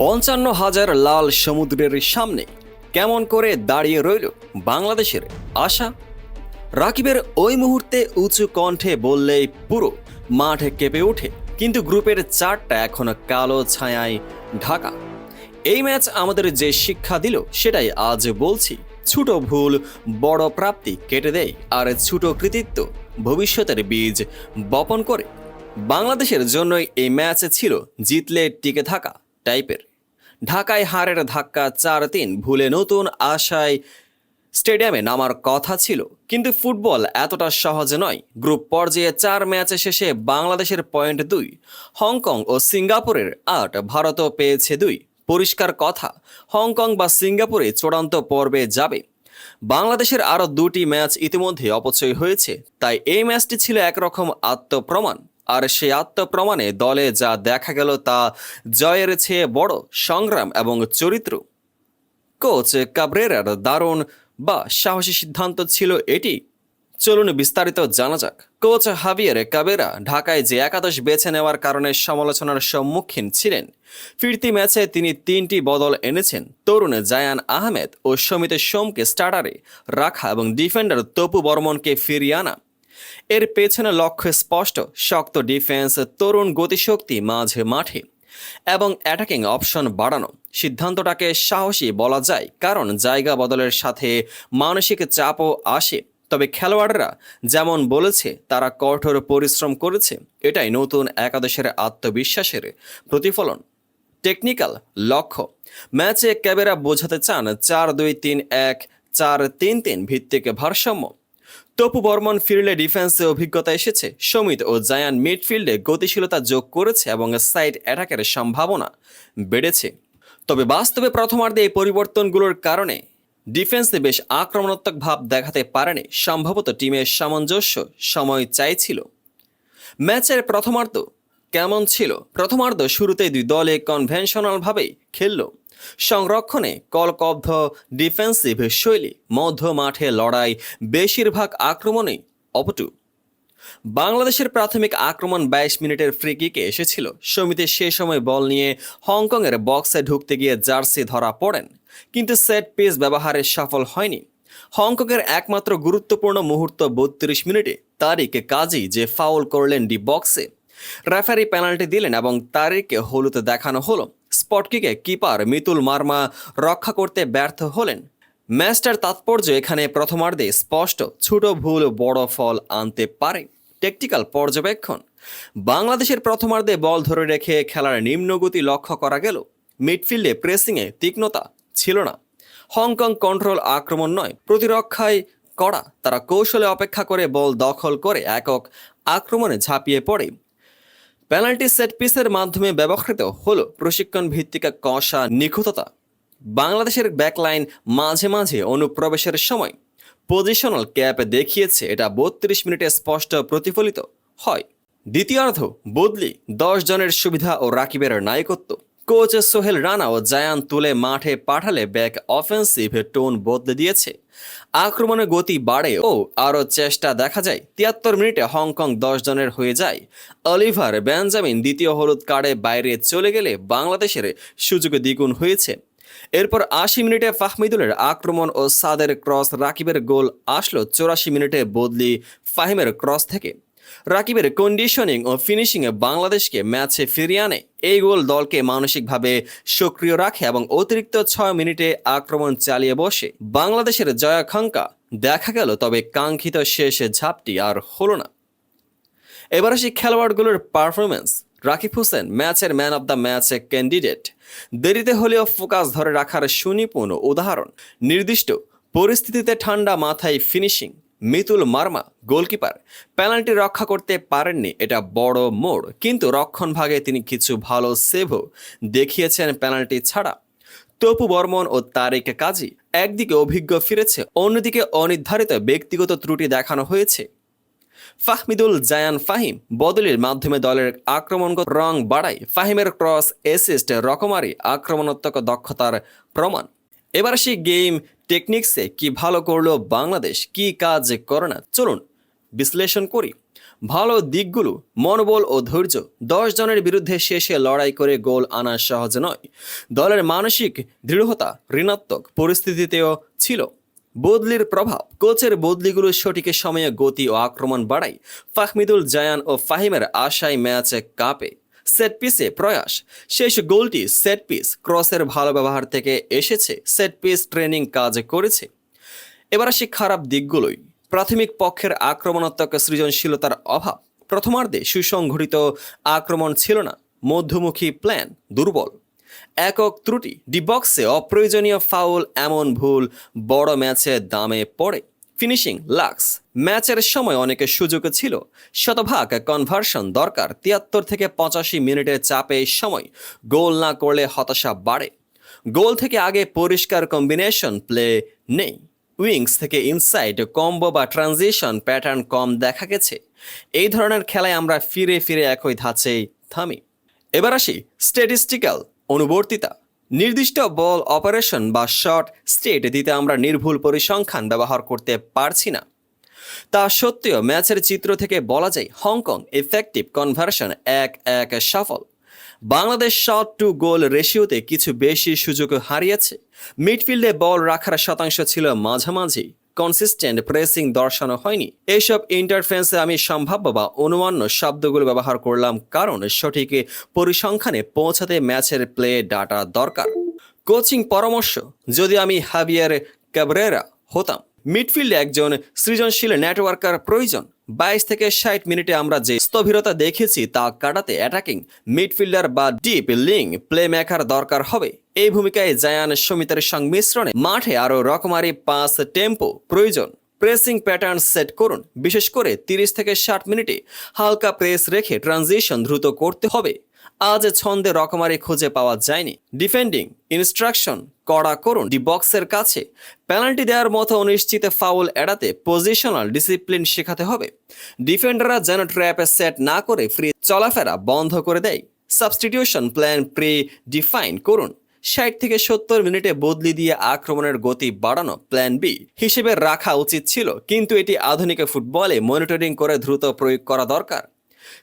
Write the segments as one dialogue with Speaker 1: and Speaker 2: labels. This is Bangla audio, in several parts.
Speaker 1: পঞ্চান্ন হাজার লাল সমুদ্রের সামনে কেমন করে দাঁড়িয়ে রইল বাংলাদেশের আশা? রাকিবের ওই মুহূর্তে উঁচু কণ্ঠে বললেই পুরো মাঠে কেঁপে ওঠে, কিন্তু গ্রুপের চারটা এখনও কালো ছায়ায় ঢাকা। এই ম্যাচ আমাদের যে শিক্ষা দিল, সেটাই আজ বলছি। ছোট ভুল বড় প্রাপ্তি কেটে দেয়, আর ছোট কৃতিত্ব ভবিষ্যতের বীজ বপন করে। বাংলাদেশের জন্যই এই ম্যাচ ছিল জিতলে টিকে থাকা। টাইপের। ঢাকায় হারের ধাক্কা চার তিন, ভুলে নতুন আশায় স্টেডিয়ামে নামার কথা ছিল। কিন্তু ফুটবল এতটা সহজ নয়। গ্রুপ পর্যায়ে চার ম্যাচ শেষে বাংলাদেশের পয়েন্ট দুই, হংকং ও সিঙ্গাপুরের আট, ভারতও পেয়েছে দুই। পরিষ্কার কথা, হংকং বা সিঙ্গাপুরে চূড়ান্ত পর্বে যাবে। বাংলাদেশের আরও দুটি ম্যাচ ইতিমধ্যে অপচয় হয়েছে, তাই এই ম্যাচটি ছিল একরকম আত্মপ্রমাণ। আর সেই আত্মপ্রমাণে দলে যা দেখা গেল তা জয়ের চেয়ে বড় সংগ্রাম এবং চরিত্র। কোচ কাবরেরার দারুণ বা সাহসী সিদ্ধান্ত ছিল এটি। চলুন বিস্তারিত জানা যাক। কোচ হাবিয়ার কাবেরা ঢাকায় যে একাদশ বেছে নেওয়ার কারণে সমালোচনার সম্মুখীন ছিলেন, ফিরতি ম্যাচে তিনি তিনটি বদল এনেছেন। তরুণ জায়ান আহমেদ ও সমিত সোমকে স্টার্টারে রাখা এবং ডিফেন্ডার তপু বর্মনকে ফিরিয়ে আনা। এর পেছনে লক্ষ্য স্পষ্ট, শক্ত ডিফেন্স তরুণ গতিশক্তি মাঝে মাঠে। এবং অ্যাটাকিং অপশন বাড়ানো। সিদ্ধান্তটাকে সাহসী বলা যায়, কারণ জায়গা বদলের সাথে মানসিক চাপও আসে। তবে খেলোয়াড়রা যেমন বলেছে, তারা কঠোর পরিশ্রম করেছে। এটাই নতুন একাদশের আত্মবিশ্বাসের প্রতিফলন। টেকনিক্যাল লক্ষ্য। ম্যাচে ক্যাবেরা বোঝাতে চান, চার দুই তিন এক, চার তিন তিন ভিত্তিক ভারসাম্য। তপু বর্মন ফিরলে ডিফেন্সে অভিজ্ঞতা এসেছে। সমিত ও জায়ান মিডফিল্ডে গতিশীলতা যোগ করেছে এবং সাইড অ্যাটাকের সম্ভাবনা বেড়েছে। তবে বাস্তবে প্রথমার্ধে এই পরিবর্তনগুলোর কারণে ডিফেন্সে বেশ আক্রমণাত্মক ভাব দেখাতে পারেনি। সম্ভবত টিমের সামঞ্জস্য সময় চাইছিল। ম্যাচের প্রথমার্ধ কেমন ছিল? প্রথমার্ধ শুরুতেই দুই দলে কনভেনশনালভাবেই খেলল। সংরক্ষণে কলকব্ধ ডিফেন্সিভ শৈলী মধ্য মাঠে লড়াই, বেশিরভাগ আক্রমণেই অপটু। বাংলাদেশের প্রাথমিক আক্রমণ বাইশ মিনিটের ফ্রি কিকে এসেছিল। সমিতি সে সময় বল নিয়ে হংকংয়ের বক্সে ঢুকতে গিয়ে জার্সি ধরা পড়েন, কিন্তু সেট পিস ব্যবহারে সফল হয়নি। হংকংয়ের একমাত্র গুরুত্বপূর্ণ মুহূর্ত বত্রিশ মিনিটে তারিক কাজী যে ফাউল করলেন ডি বক্সে। রেফারি পেনাল্টি দিলেন এবং তারিককে হলুদ দেখানো হলো। স্পট কিকে কিপার মিতুল মার্মা রক্ষা করতে ব্যর্থ হলেন। ম্যাচটার তাৎপর্য এখানে প্রথমার্ধে স্পষ্ট, ছোট ভুল বড় ফল আনতে পারে টেকটিক্যাল পর্যবেক্ষণ। বাংলাদেশের প্রথমার্ধে বল ধরে রেখে খেলার নিম্নগতি লক্ষ্য করা গেল। মিডফিল্ডে প্রেসিংয়ে তীক্ষ্ণতা ছিল না। হংকং কন্ট্রোল আক্রমণ নয়, প্রতিরক্ষায় করা তারা কৌশলে অপেক্ষা করে বল দখল করে একক আক্রমণে ঝাঁপিয়ে পড়ে। পেনাল্টি সেট পিসের মাধ্যমে ব্যবহৃত হলো প্রশিক্ষণ ভিত্তিকা কষা নিখুঁততা। বাংলাদেশের ব্যাকলাইন মাঝে মাঝে অনুপ্রবেশের সময় পজিশনাল ক্যাপ দেখিয়েছে এটা বত্রিশ মিনিটে স্পষ্ট প্রতিফলিত হয়। দ্বিতীয়ার্ধ বদলি দশ জনের সুবিধা ও রাকিবের নায়কত্ব। কোচ সোহেল রানা ও জায়ান তুলে মাঠে পাঠালে ব্যাক অফেন্সিভ টোন বদলে দিয়েছে। আক্রমণের গতি বাড়ে ও আরও চেষ্টা দেখা যায়। তিয়াত্তর মিনিটে হংকং দশ জনের হয়ে যায়। অলিভার বেঞ্জামিন দ্বিতীয় হলুদ কার্ডে বাইরে চলে গেলে বাংলাদেশের সুযোগ দ্বিগুণ হয়েছে। এরপর আশি মিনিটে ফাহমিদুলের আক্রমণ ও সাদের ক্রস রাকিবের গোল আসলো চৌরাশি মিনিটে বদলি ফাহিমের ক্রস থেকে। রাকিবের কন্ডিশনিং ও ফিনিশিংয়ে বাংলাদেশকে ম্যাচে ফিরিয়ে আনে। এই গোল দলকে মানসিকভাবে সক্রিয় রাখে এবং অতিরিক্ত ছয় মিনিটে আক্রমণ চালিয়ে বসে। বাংলাদেশের জয়াকাঙ্ক্ষা দেখা গেল তবে কাঙ্ক্ষিত শেষ ঝাপটি আর হলো না। এবার আসি খেলোয়াড়গুলোর পারফরমেন্স রাকিব হোসেন ম্যাচের man of the match candidate দেরিতে হলেও ফোকাস ধরে রাখার সুনিপুণ উদাহরণ। নির্দিষ্ট পরিস্থিতিতে ঠান্ডা মাথায় finishing Mitul Marma, goalkeeper, penalty রক্ষা করতে পারেননি, এটা বড় মোড়। কিন্তু রক্ষণ ভাগে তিনি কিছু ভালো সেভও দেখিয়েছেন পেনাল্টি ছাড়া। তপু বর্মন ও তারেক কাজী একদিকে অভিজ্ঞ ফিরেছে, অন্যদিকে অনির্ধারিত ব্যক্তিগত ত্রুটি দেখানো হয়েছে। ফাহমিদুল জায়ান ফাহিম বদলির মাধ্যমে দলের আক্রমণগত রং বাড়ায়। ফাহিমের ক্রস এসিস্ট রকমারি আক্রমণাত্মক দক্ষতার প্রমাণ। এবার আসি গেম টেকনিক্সে কি ভালো করল বাংলাদেশ, কি কাজ করে না? চলুন বিশ্লেষণ করি। ভালো দিকগুলো, মনোবল ও ধৈর্য, দশ জনের বিরুদ্ধে শেষে লড়াই করে গোল আনা সহজ নয়। দলের মানসিক দৃঢ়তা ঋণাত্মক পরিস্থিতিতেও ছিল। বদলির প্রভাব, কোচের বদলিগুলো সঠিক সময়ে গতি ও আক্রমণ বাড়ায়। ফাহমিদুল জায়ান ও ফাহিমের আশায় ম্যাচে কাপে। সেট পিসে প্রয়াস। শেষ গোলটি সেট পিস ক্রসের ভালো ব্যবহার থেকে এসেছে, সেট পিস ট্রেনিং কাজ করেছে। এবার আসি খারাপ দিকগুলোই। প্রাথমিক পক্ষের আক্রমণাত্মক সৃজনশীলতার অভাব। প্রথমার্ধে সুসংঘটিত আক্রমণ ছিল না। মধ্যমুখী প্ল্যান দুর্বল। একক ত্রুটি ডি বক্সে অপ্রয়োজনীয় ফাউল এমন ভুল বড় ম্যাচে দামে পড়ে। ফিনিশিং লাক্স ম্যাচের সময় অনেকের সুযোগ ছিল। শতভাগ কনভার্সন দরকার। তিয়াত্তর থেকে পঁচাশি মিনিটের চাপে সময়। গোল না করলে হতাশা বাড়ে। গোল থেকে আগে পরিষ্কার কম্বিনেশন প্লে নেই। উইংস থেকে ইনসাইড কম্বো বা ট্রানজিশন প্যাটার্ন কম দেখা গেছে। এই ধরনের খেলায় আমরা ফিরে ফিরে একই ধাঁচেই থামি। এবার আসি স্ট্যাটিস্টিক্যাল অনুবর্তিতা। নির্দিষ্ট বল অপারেশন বা শর্ট স্টেট দিতে আমরা নির্ভুল পরিসংখ্যান ব্যবহার করতে পারছি না। তা সত্ত্বেও ম্যাচের চিত্র থেকে বলা যায়, হংকং এফেক্টিভ কনভার্সন এক এক সফল। বাংলাদেশ শট টু গোল রেশিওতে কিছু বেশি সুযোগ হারিয়েছে। মিডফিল্ডে বল রাখার শতাংশ ছিল মাঝামাঝি। কনসিস্টেন্ট প্রেসিং দর্শানো হয়নি। এইসব ইন্টারফেন্সে আমি সম্ভাব্য বা অনুমান্য শব্দগুলো ব্যবহার করলাম কারণ সঠিক পরিসংখ্যানে পৌঁছাতে ম্যাচের প্লে ডাটা দরকার। কোচিং পরামর্শ, যদি আমি হাবিয়ার ক্যাবরেরা হতাম। মিডফিল্ডে একজন সৃজনশীল নেটওয়ার্কার প্রয়োজন। বাইশ থেকে ষাট মিনিটে আমরা যে স্থবিরতা দেখেছি তা কাটাতে অ্যাটাকিং মিডফিল্ডার বা ডিপ লিং প্লে মেকার দরকার হবে। এই ভূমিকায় জায়ান সমিতের সংমিশ্রণে মাঠে আরও রকমারি পাঁচ টেম্পো প্রয়োজন। প্রেসিং প্যাটার্ন সেট করুন। বিশেষ করে তিরিশ থেকে ষাট মিনিটে হালকা প্রেস রেখে ট্রানজিশন দ্রুত করতে হবে। আজ ছন্দে রকমারি খুঁজে পাওয়া যায়নি। ডিফেন্ডিং, ইনস্ট্রাকশন, কড়া করুন। ডি বক্সের কাছে পেনাল্টি দেওয়ার মতো অনিশ্চিত ফাউল এড়াতে পজিশনাল ডিসিপ্লিন শেখাতে হবে। ডিফেন্ডাররা যেন ট্র্যাপে সেট না করে ফ্রি চলাফেরা বন্ধ করে দেয়। সাবস্টিটিউশন প্ল্যান প্রি ডিফাইন করুন। ষাট থেকে সত্তর মিনিটে বদলি দিয়ে আক্রমণের গতি বাড়ানো প্ল্যান বি হিসেবে রাখা উচিত ছিল, কিন্তু এটি আধুনিক ফুটবলে মনিটরিং করে দ্রুত প্রয়োগ করা দরকার।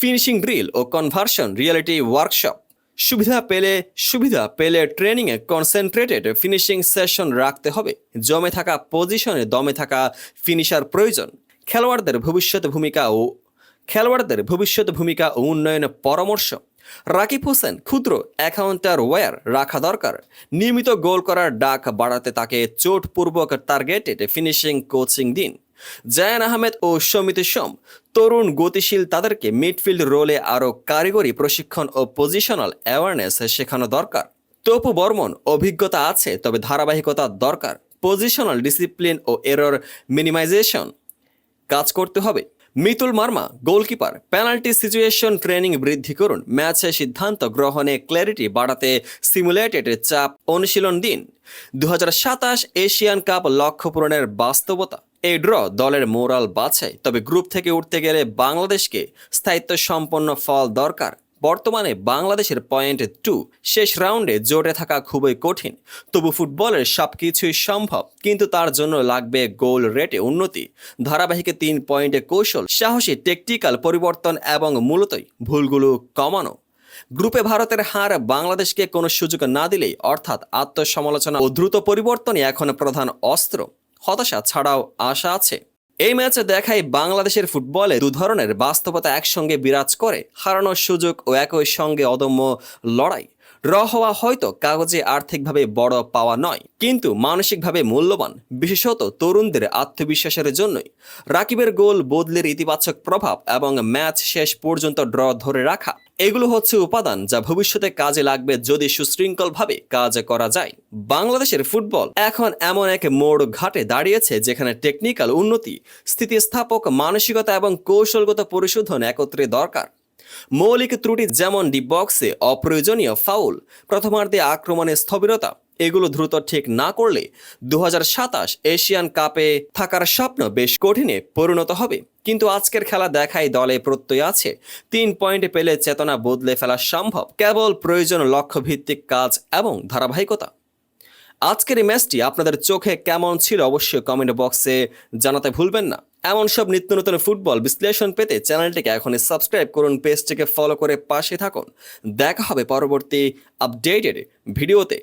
Speaker 1: ফিনিশিং ড্রিল ও কনভার্সন রিয়েলিটি ওয়ার্কশপ সুবিধা পেলে সুবিধা পেলে ট্রেনিংয়ে কনসেন্ট্রেটেড ফিনিশিং সেশন রাখতে হবে। জমে থাকা পজিশনে দমে থাকা ফিনিশার প্রয়োজন। খেলোয়াড়দের ভবিষ্যৎ ভূমিকা ও, খেলোয়াড়দের ভবিষ্যৎ ভূমিকা ও উন্নয়নে পরামর্শ। রাকিব হোসেন ক্ষুদ্র অ্যাকাউন্টার ওয়্যার রাখা দরকার। নিয়মিত গোল করার ডাক বাড়াতে তাকে চোটপূর্বক টার্গেটেড ফিনিশিং কোচিং দিন। জায়ান আহমেদ ও সমিত সোম তরুণ গতিশীল তাদেরকে মিডফিল্ড রোলে আরও কারিগরি প্রশিক্ষণ ও পজিশনাল অ্যাওয়ারনেস শেখানো দরকার। তপু বর্মন, অভিজ্ঞতা আছে, তবে ধারাবাহিকতা দরকার। পজিশনাল ডিসিপ্লিন ও এরর মিনিমাইজেশন কাজ করতে হবে। Mitul Marma, goalkeeper, penalty situation training বৃদ্ধি করুন। ম্যাচে সিদ্ধান্ত গ্রহণে ক্ল্যারিটি বাড়াতে সিমুলেটেড চাপ অনুশীলন দিন। দু হাজার সাতাশ এশিয়ান কাপ লক্ষ্য পূরণের বাস্তবতা। এই ড্র দলের মোরাল বাছাই। তবে গ্রুপ থেকে উঠতে গেলে বাংলাদেশকে স্থায়িত্ব সম্পন্ন ফল দরকার। বর্তমানে বাংলাদেশের পয়েন্ট টু শেষ রাউন্ডে জোটে থাকা খুবই কঠিন। তবু ফুটবলের সব কিছুই সম্ভব, কিন্তু তার জন্য লাগবে গোল রেটে উন্নতি। ধারাবাহিকে তিন পয়েন্টে কৌশল, সাহসী টেকটিক্যাল পরিবর্তন এবং মূলতই ভুলগুলো কমানো। গ্রুপে ভারতের হার বাংলাদেশকে কোনো সুযোগ না দিলেই, অর্থাৎ আত্মসমালোচনা ও দ্রুত পরিবর্তনই এখন প্রধান অস্ত্র। হতাশা ছাড়াও আশা আছে। এই ম্যাচে দেখায় বাংলাদেশের ফুটবলে দু ধরনের বাস্তবতা একসঙ্গে বিরাজ করে, হারানোর সুযোগ ও একই সঙ্গে অদম্য লড়াই। র হওয়া হয়তো কাগজে আর্থিকভাবে বড় পাওয়া নয়, কিন্তু মানসিকভাবে মূল্যবান, বিশেষত তরুণদের আত্মবিশ্বাসের জন্যই। রাকিবের গোল বদলের ইতিবাচক প্রভাব এবং ম্যাচ শেষ পর্যন্ত ড্র ধরে রাখা এগুলো হচ্ছে উপাদান যা ভবিষ্যতে কাজে লাগবে যদি সুশৃঙ্খলভাবে কাজ করা যায়। বাংলাদেশের ফুটবল এখন এমন এক মোড় ঘাটে দাঁড়িয়েছে যেখানে টেকনিক্যাল উন্নতি, স্থিতিস্থাপক, মানসিকতা এবং কৌশলগত পরিশোধন একত্রে দরকার। মৌলিক ত্রুটি যেমন ডি বক্সে অপ্রয়োজনীয় ফাউল প্রথমার্ধে আক্রমণে স্থবিরতা, এগুলো দ্রুত ঠিক না করলে দু হাজার সাতাশ এশিয়ান কাপে থাকার স্বপ্ন বেশ কঠিনে পরিণত হবে। কিন্তু আজকের খেলা দেখাই দলে প্রত্যয় আছে। তিন পয়েন্ট পেলে চেতনা বদলে ফেলা সম্ভব। কেবল প্রয়োজন লক্ষ্যভিত্তিক কাজ এবং ধারাবাহিকতা। আজকের এই ম্যাচটি আপনাদের চোখে কেমন ছিল অবশ্যই কমেন্ট বক্সে জানাতে ভুলবেন না। এমন সব নিত্য নতুন ফুটবল বিশ্লেষণ পেতে চ্যানেলটিকে এখনই সাবস্ক্রাইব করুন, পেজটিকে ফলো করে পাশে থাকুন। দেখা হবে পরবর্তী আপডেটেড ভিডিওতে।